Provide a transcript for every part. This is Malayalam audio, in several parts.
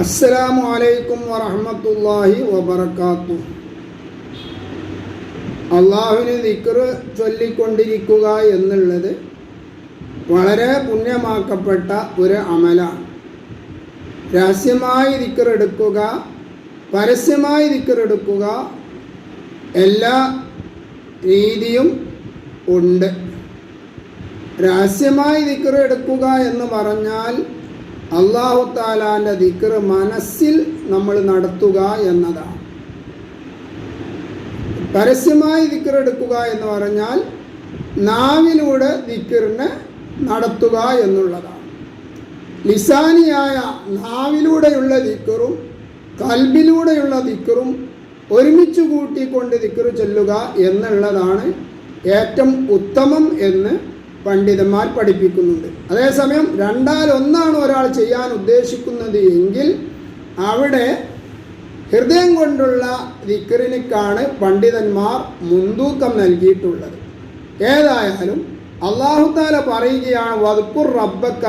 അസ്സലാമു അലൈക്കും വറഹമത്തല്ലാഹി വബർക്കാത്തു അള്ളാഹുവിന് ദിക്റ് ചൊല്ലിക്കൊണ്ടിരിക്കുക എന്നുള്ളത് വളരെ പുണ്യമാക്കപ്പെട്ട ഒരു അമലാണ്. രഹസ്യമായി ദിക്റെടുക്കുക പരസ്യമായി ദിക്റെടുക്കുക എല്ലാ രീതിയും ഉണ്ട്. രഹസ്യമായി ദിക്റ് എടുക്കുക എന്ന് പറഞ്ഞാൽ അള്ളാഹു താലാന്റെ ദിക്ർ മനസ്സിൽ നമ്മൾ നടത്തുക എന്നതാണ്. പരസ്യമായി ദിക്ർ എടുക്കുക എന്ന് പറഞ്ഞാൽ നാവിലൂടെ ദിക്റിനെ നടത്തുക എന്നുള്ളതാണ്. ലിസാനിയായ നാവിലൂടെയുള്ള ദിക്കറും കൽബിലൂടെയുള്ള ദിക്കറും ഒരുമിച്ച് കൂട്ടിക്കൊണ്ട് ദിക്കറ് ചൊല്ലുക എന്നുള്ളതാണ് ഏറ്റവും ഉത്തമം എന്ന് പണ്ഡിതന്മാർ പഠിപ്പിക്കുന്നുണ്ട്. അതേസമയം രണ്ടാൽ ഒന്നാണ് ഒരാൾ ചെയ്യാൻ ഉദ്ദേശിക്കുന്നത് എങ്കിൽ അവിടെ ഹൃദയം കൊണ്ടുള്ള വിക്രിനിക്കാണ് പണ്ഡിതന്മാർ മുൻതൂക്കം നൽകിയിട്ടുള്ളത്. ഏതായാലും അള്ളാഹുത്താല പറയുകയാണ് വതുക്കുർ റബ്ബക്ക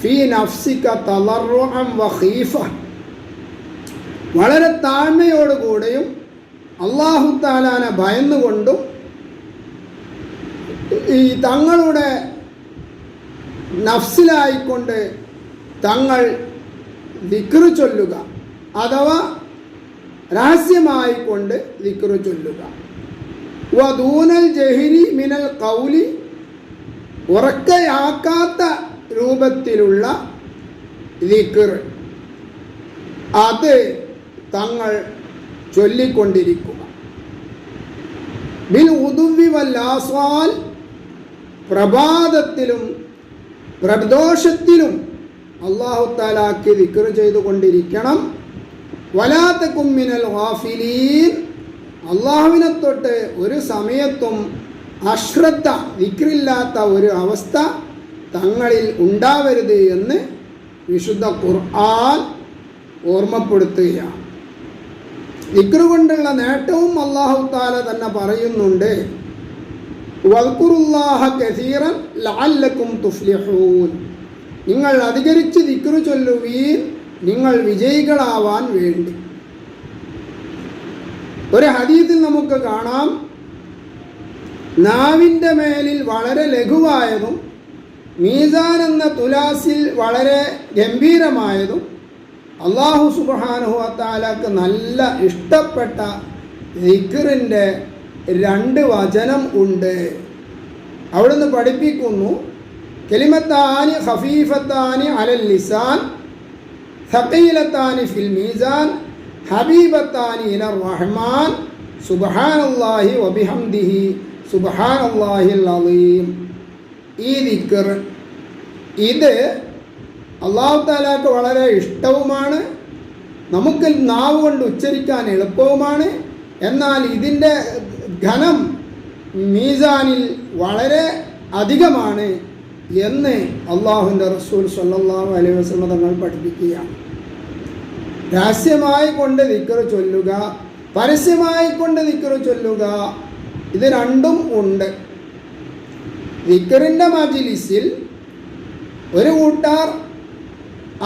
ഫീ നഫ്സിക്ക തളർവം വഖീഫ. വളരെ താഴ്മയോടുകൂടെയും അള്ളാഹുത്താലാനെ ഭയന്നുകൊണ്ടും ഈ തങ്ങളുടെ നഫ്സിലായിക്കൊണ്ട് തങ്ങൾ ദിക്റ് ചൊല്ലുക അഥവാ രഹസ്യമായിക്കൊണ്ട് ദിക്റ് ചൊല്ലുക. വധൂനൽ ജഹിരി മിനൽ കൗലി ഉറക്കയാക്കാത്ത രൂപത്തിലുള്ള ദിക്ർ അത് തങ്ങൾ ചൊല്ലിക്കൊണ്ടിരിക്കുക. ബിൽ ഉദുവി വല്ലാസ്വാൽ പ്രഭാതത്തിലും പ്രദോഷത്തിലും അള്ളാഹു താലാക്ക് ദിക്ർ ചെയ്തുകൊണ്ടിരിക്കണം. വലാത്ത കുമ്മിനൽ വാഫിലീൻ അള്ളാഹുവിനെ തൊട്ട് ഒരു സമയത്തും അശ്രദ്ധ വിക്രില്ലാത്ത ഒരു അവസ്ഥ തങ്ങളിൽ ഉണ്ടാവരുത് എന്ന് വിശുദ്ധ ഖുർആൻ ഓർമ്മപ്പെടുത്തുകയാണ്. വിക്രു കൊണ്ടുള്ള നേട്ടവും അള്ളാഹു താല തന്നെ പറയുന്നുണ്ട്. നിങ്ങൾ അധികരിച്ച് ദിക്റ് ചൊല്ലുവീൻ നിങ്ങൾ വിജയികളാവാൻ വേണ്ടി. ഒരു ഹദീത്തിൽ നമുക്ക് കാണാം. നാവിന്റെ മേലിൽ വളരെ ലഘുവായതും മീസാൻ എന്ന തുലാസിൽ വളരെ ഗംഭീരമായതും അള്ളാഹു സുബാനുഹത്താലക്ക് നല്ല ഇഷ്ടപ്പെട്ട ദിക്റിന്റെ രണ്ട് വചനം ഉണ്ട്. അവിടുന്ന് പഠിപ്പിക്കുന്നു കെലിമത്താനി ഹഫീഫത്താനി അലൽ ലിസാൻ ഥക്കീലത്താനി ഫിൽ മീസാൻ ഇലർ റഹ്മാൻ സുബഹാനല്ലാഹി വബിഹംദിഹി അള്ളാഹി അലീം. ഈ ദിക്കർ ഇത് അള്ളാഹു താലാക്ക് വളരെ ഇഷ്ടവുമാണ്. നമുക്ക് നാവ് കൊണ്ട് ഉച്ചരിക്കാൻ എളുപ്പവുമാണ്. എന്നാൽ ഇതിന്റെ ഘനം മീസാനിൽ വളരെ അധികമാണ് എന്ന് അള്ളാഹുവിന്റെ റസൂൽ സല്ലാഹു അലൈഹി വസ്ലം തങ്ങൾ പഠിപ്പിക്കുകയാണ്. രഹസ്യമായി കൊണ്ട് നിക്കറ് ചൊല്ലുക പരസ്യമായി കൊണ്ട് നിക്കറ് ചൊല്ലുക ഇത് രണ്ടും ഉണ്ട്. നിക്കറിന്റെ മജിലിസിൽ ഒരു കൂട്ടാർ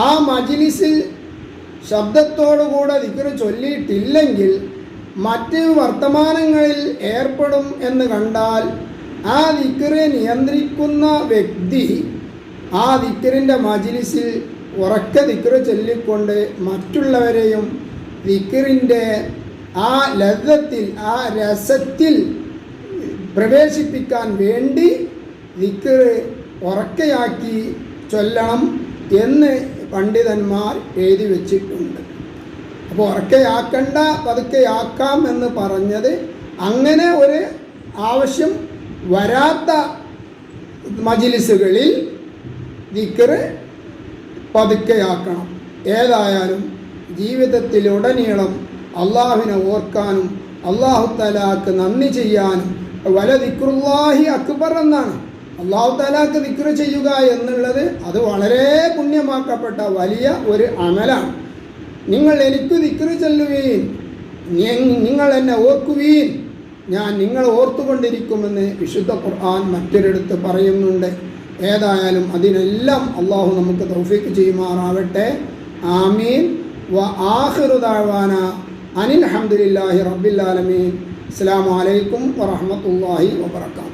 ആ മജിലിസിൽ ശബ്ദത്തോടുകൂടെ നിക്കറ് ചൊല്ലിയിട്ടില്ലെങ്കിൽ മറ്റ് വർത്തമാനങ്ങളിൽ ഏർപ്പെടും എന്ന് കണ്ടാൽ ആ ദിക്കറെ നിയന്ത്രിക്കുന്ന വ്യക്തി ആ ദിക്കറിന്റെ മജിലിസിൽ ഉറക്ക ദിക്കറ് ചൊല്ലിക്കൊണ്ട് മറ്റുള്ളവരെയും ദിക്കറിന്റെ ആ ലതത്തിൽ ആ രസത്തിൽ പ്രവേശിപ്പിക്കാൻ വേണ്ടി ദിക്കറ് ഉറക്കയാക്കി ചൊല്ലണം എന്ന് പണ്ഡിതന്മാർ എഴുതി വച്ചിട്ടുണ്ട്. അപ്പോൾ ഉറക്കയാക്കണ്ട പതുക്കെയാക്കാം എന്ന് പറഞ്ഞത് അങ്ങനെ ഒരു ആവശ്യം വരാത്ത മജിലിസുകളിൽ ദിക്കറ് പതുക്കെയാക്കണം. ഏതായാലും ജീവിതത്തിലുടനീളം അള്ളാഹുവിനെ ഓർക്കാനും അള്ളാഹു തലാക്ക് നന്ദി ചെയ്യാനും വല ദിക്റുല്ലാഹി അക്ബർ എന്നാണ്. അള്ളാഹു തലാക്ക് ദിക്ർ ചെയ്യുക എന്നുള്ളത് അത് വളരെ പുണ്യമാക്കപ്പെട്ട വലിയ ഒരു അമലാണ്. നിങ്ങൾ എനിക്ക് ദിക്ർ ചെല്ലുകയും നിങ്ങൾ എന്നെ ഓർക്കുവീൻ. ഞാൻ നിങ്ങളെ ഓർത്തുകൊണ്ടിരിക്കുമെന്ന് വിശുദ്ധ ഖുർആൻ മറ്റൊരിടത്ത് പറയുന്നുണ്ട്. ഏതായാലും അതിനെല്ലാം അള്ളാഹു നമുക്ക് തൗഫീക്ക് ചെയ്യുമാറാവട്ടെ. ആമീൻ. വ ആഖിറു താഴ്വാന അനിൽ അഹമ്മദില്ലാഹി റബ്ബില്ലാലമീൻ ആലമീൻ. അസ്സലാമു അലൈക്കും വറഹ്മത്തുള്ളാഹി വബറകാതുഹു.